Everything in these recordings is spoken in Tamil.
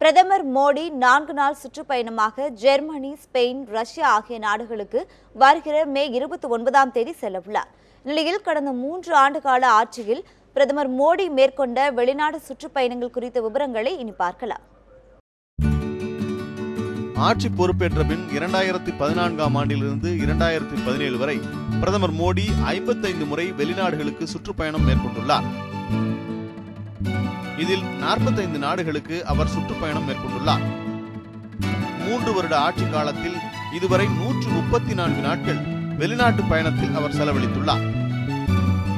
பிரதமர் மோடி நான்கு நாள் சுற்றுப்பயணமாக ஜெர்மனி ஸ்பெயின் ரஷ்யா ஆகிய நாடுகளுக்கு வருகிற மே இருபத்தி ஒன்பதாம் தேதி செல்லவுள்ளார். நிலையில் கடந்த மூன்று ஆண்டு கால ஆட்சியில் பிரதமர் மோடி மேற்கொண்ட வெளிநாடு சுற்றுப்பயணங்கள் குறித்த விவரங்களை இனி பார்க்கலாம். ஆட்சி பொறுப்பேற்ற பின் இரண்டாயிரத்தி பதினான்காம் ஆண்டிலிருந்து இரண்டாயிரத்தி பதினேழு வரை பிரதமர் மோடி ஐம்பத்தைந்து முறை வெளிநாடுகளுக்கு சுற்றுப்பயணம் மேற்கொண்டுள்ளார். இதில் நாற்பத்தைந்து நாடுகளுக்கு அவர் சுற்றுப்பயணம் மேற்கொண்டுள்ளார். மூன்று வருட ஆட்சி காலத்தில் இதுவரை நூற்று முப்பத்தி நான்கு நாட்கள் வெளிநாட்டு பயணத்தில் அவர் செலவழித்துள்ளார்.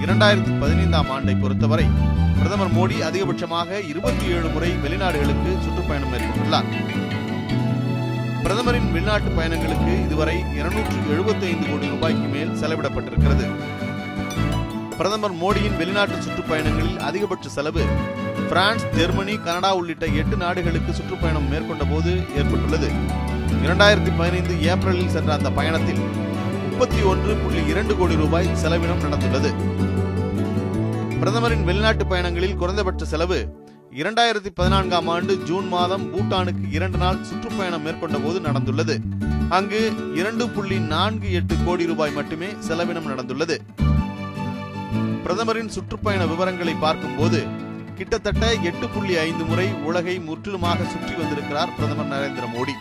இரண்டாயிரத்தி பதினைந்தாம் ஆண்டை பொறுத்தவரை பிரதமர் மோடி அதிகபட்சமாக இருபத்தி ஏழு முறை வெளிநாடுகளுக்கு சுற்றுப்பயணம் மேற்கொண்டுள்ளார். பிரதமரின் வெளிநாட்டு பயணங்களுக்கு இதுவரை இருநூற்று எழுபத்தி ஐந்து கோடி ரூபாய்க்கு மேல் செலவிடப்பட்டிருக்கிறது. பிரதமர் மோடியின் வெளிநாட்டு சுற்றுப்பயணங்களில் அதிகபட்ச செலவு பிரான்ஸ் ஜெர்மனி கனடா உள்ளிட்ட எட்டு நாடுகளுக்கு சுற்றுப்பயணம் மேற்கொண்ட போது ஏற்பட்டுள்ளது. இரண்டாயிரத்தி பதினைந்து ஏப்ரலில் சென்ற அந்த பயணத்தில் முப்பத்தி ஒன்று புள்ளி இரண்டு கோடி ரூபாய் செலவினம் நடந்துள்ளது. பிரதமரின் வெளிநாட்டு பயணங்களில் குறைந்தபட்ச செலவு இரண்டாயிரத்தி பதினான்காம் ஆண்டு ஜூன் மாதம் பூட்டானுக்கு இரண்டு நாள் சுற்றுப்பயணம் மேற்கொண்ட போது நடந்துள்ளது. அங்கு இரண்டு புள்ளி நான்கு எட்டு கோடி ரூபாய் மட்டுமே செலவினம் நடந்துள்ளது. பிரதமரின் சுற்றுப்பயண விவரங்களை பார்க்கும்போது கிட்டத்தட்ட எட்டு புள்ளி ஐந்து முறை உலகை முற்றிலுமாக சுற்றி வந்திருக்கிறார் பிரதமர் நரேந்திர மோடி.